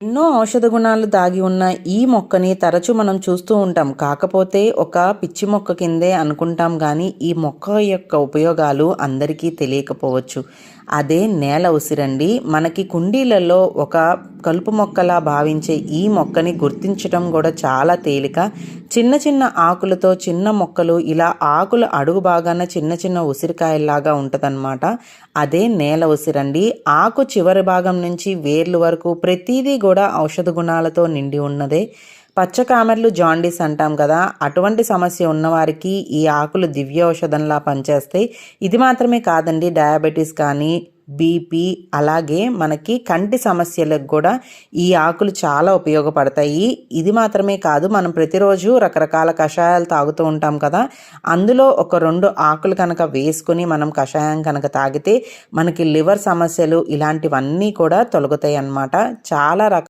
ఎన్నో ఔషధ గుణాలు దాగి ఉన్న ఈ మొక్కని తరచూ మనం చూస్తూ ఉంటాం. కాకపోతే ఒక పిచ్చి మొక్క కిందే అనుకుంటాం కానీ ఈ మొక్క యొక్క ఉపయోగాలు అందరికీ తెలియకపోవచ్చు. అదే నేల ఉసిరండి. మనకి కుండీలలో ఒక కలుపు మొక్కలా భావించే ఈ మొక్కని గుర్తించటం కూడా చాలా తేలిక. చిన్న చిన్న ఆకులతో చిన్న మొక్కలు ఇలా ఆకులు అడుగు భాగాన చిన్న చిన్న ఉసిరికాయల్లాగా ఉంటుందన్నమాట. అదే నేల ఉసిరండి. ఆకు చివరి భాగం నుంచి వేర్లు వరకు ప్రతిదీ కూడా ఔషధ గుణాలతో నిండి ఉన్నదే. పచ్చకామెర్లు జాండీస్ అంటాం కదా అటువంటి సమస్య ఉన్నవారికి ఈ ఆకులు దివ్య ఔషధంలా పనిచేస్తాయి. ఇది మాత్రమే కాదండి డయాబెటీస్ కానీ బీపీ అలాగే మనకి కంటి సమస్యలకు కూడా ఈ ఆకులు చాలా ఉపయోగపడతాయి. ఇది మాత్రమే కాదు మనం ప్రతిరోజు రకరకాల కషాయాలు తాగుతూ ఉంటాం కదా అందులో ఒక రెండు ఆకులు కనుక వేసుకుని మనం కషాయం కనుక తాగితే మనకి లివర్ సమస్యలు ఇలాంటివన్నీ కూడా తొలగుతాయి అన్నమాట చాలా రక